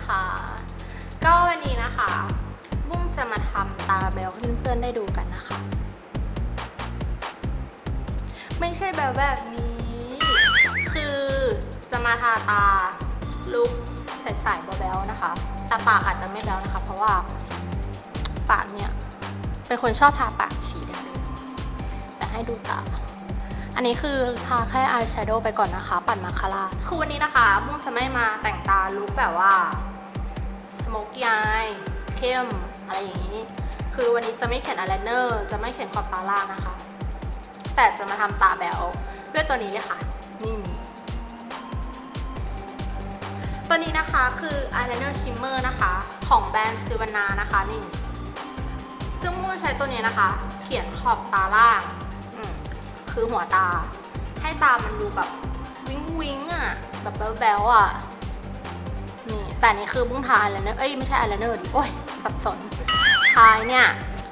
นะคะ ก็วันนี้นะคะ บุ้งจะมาทำตาแบลให้เพื่อนๆได้ดูกันนะคะ ไม่ใช่แบบแบบนี้ คือจะมาทาตาลุกใสๆแบลนะคะ แต่ปากอาจจะไม่แบลนะคะ เพราะว่าปากเนี่ยเป็นคนชอบทาปากสีแดงๆแต่ให้ดูตาอันนี้คือทาแค่อายแชโดว์ไปก่อนนะคะ ปัดมาคาร่าคือวันนี้นะคะบุ้งจะไม่มาแต่งตาลุคแบบว่า สโมกี้อายเข้มอะไรอย่างนี้ คือวันนี้จะไม่เขียนอายไลเนอร์จะไม่เขียนขอบตาล่างนะคะ แต่จะมาทำตาแบวด้วยตัวนี้เลยค่ะนี่ตัวนี้นะคะคือ eyeliner shimmer นะคะ ของแบรนด์ซิวานานะคะนี่ซึ่งมุ่งใช้ตัวนี้นะคะ เขียนขอบตาล่างคือหัวตา ให้ตามันดูแบบวิงวิงอะแบบแบ๊วๆอะ นี่แต่นี่คือบุ้งทาอายไลเนอร์เอ้ยไม่ใช่อายไลเนอร์ดิโอ้ยสับสนทายเนี่ย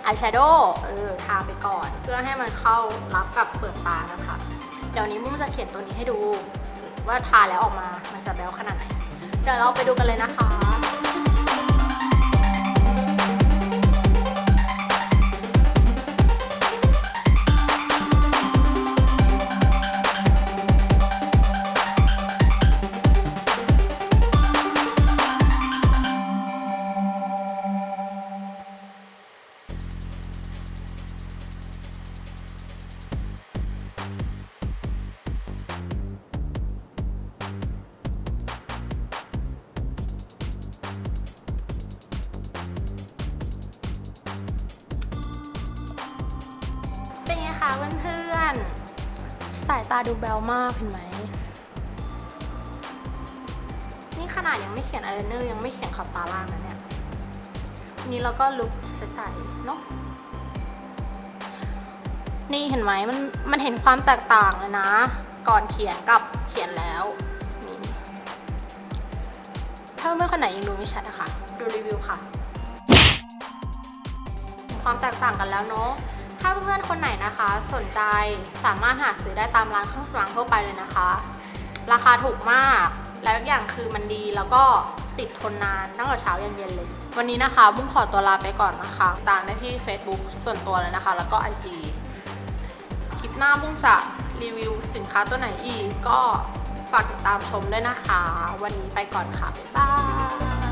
อายแชโดว์เออทาไปก่อน เพื่อให้มันเข้ารับกับเปลือกตานะคะ เดี๋ยวนี้มุ้งจะเขียนตัวนี้ให้ดู ว่าทาแล้วออกมามันจะแบ๊วขนาดไหน เดี๋ยวเราไปดูกันเลยนะคะ เป็นไงคะเพื่อนๆ สายตาดูแบวมากเห็นไหม นี่ขนาดยังไม่เขียนอายไลเนอร์ยังไม่เขียนขอบตาล่างนะเนี่ยวันนี้เราก็ลุกใสๆเนาะนี่เห็นไหมมันมันเห็นความแตกต่างเลยนะ ก่อนเขียนกับเขียนแล้วนี่ถ้าเพื่อนคนไหนยังดูไม่ชัดนะคะ ดูรีวิวค่ะ ความแตกต่างกันแล้วเนาะ ถ้าเพื่อนๆคนไหนนะคะ สนใจสามารถหาซื้อได้ตามร้านเครื่องสำอางทั่วไปเลยนะคะ ราคาถูกมาก แล้วอย่างคือมันดีแล้วก็ติดทนนานตั้งแต่เช้ายันเย็นเลย วันนี้นะคะบุ้งขอตัวลาไปก่อนนะคะ ตามได้ที่ Facebook ส่วนตัวเลยนะคะ แล้วก็ IG คลิปหน้าบุ้งจะรีวิวสินค้าตัวไหนอีกก็ฝากติดตามชมด้วยนะคะ วันนี้ไปก่อนค่ะ บ๊ายบาย